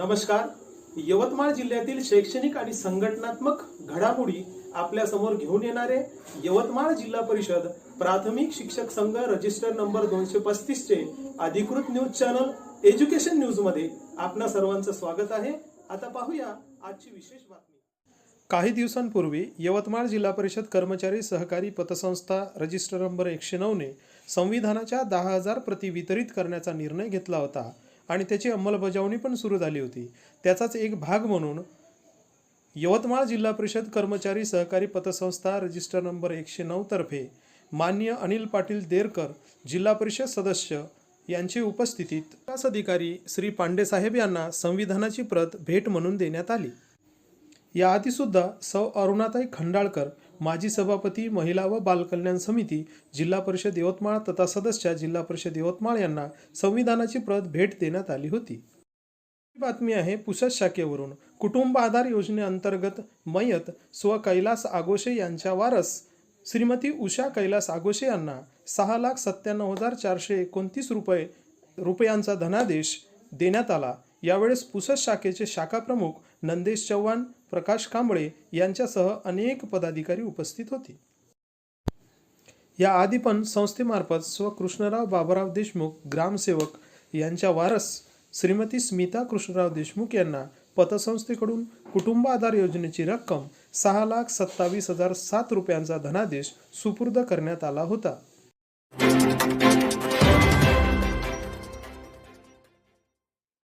नमस्कार. यवतमाळ जिल्ह्यातील शैक्षणिक आणि संघटनात्मक घडामोडी आपल्यासमोर घेऊन येणारे यवतमाळ जिल्हा परिषद प्राथमिक शिक्षक संघ रजिस्टर नंबर दोनशे पस्तीस चे अधिकृत न्यूज चॅनल एज्युकेशन न्यूजमध्ये आपणा सर्वांचं स्वागत आहे. आता पाहूया आजची विशेष बातमी. काही दिवसांपूर्वी यवतमाळ जिल्हा परिषद कर्मचारी सहकारी पतसंस्था रजिस्टर नंबर एकशे नऊने संविधानाच्या दहा हजार प्रती वितरित करण्याचा निर्णय घेतला होता. आणि त्याची अंमलबजावणी पण सुरू झाली होती. त्याचाच एक भाग म्हणून यवतमाळ जिल्हा परिषद कर्मचारी सहकारी पतसंस्था रजिस्टर नंबर एकशे नऊ तर्फे मान्य अनिल पाटील देरकर जिल्हा परिषद सदस्य यांची उपस्थितीत विकास अधिकारी श्री पांडेसाहेब यांना संविधानाची प्रत भेट म्हणून देण्यात आली. याआधी सुद्धा सौ अरुणाताई खंडाळकर माजी सभापती महिला व बालकल्याण समिती जिल्हा परिषद यवतमाळ तथा सदस्य जिल्हा परिषद यवतमाळ यांना संविधानाची प्रत भेट देण्यात आली होती. ही बातमी आहे पुसद शाखेवरून. कुटुंब आधार योजनेअंतर्गत मयत स्व कैलास आगोशे यांच्या वारस श्रीमती उषा कैलास आगोशे यांना सहा लाख सत्त्याण्णव हजार चारशे एकोणतीस रुपये रुपयांचा धनादेश देण्यात आला. यावेळेस पुसद शाखेचे शाखा प्रमुख नंदेश चव्हाण प्रकाश कांबळे यांच्यासह अनेक पदाधिकारी उपस्थित होते. या आधी पण संस्थेमार्फत स्व कृष्णराव बाबाराव देशमुख ग्रामसेवक यांच्या वारस श्रीमती स्मिता कृष्णराव देशमुख यांना पतसंस्थेकडून कुटुंब आधार योजनेची रक्कम सहा लाख सत्तावीस हजार सात रुपयांचा धनादेश सुपूर्द करण्यात आला होता.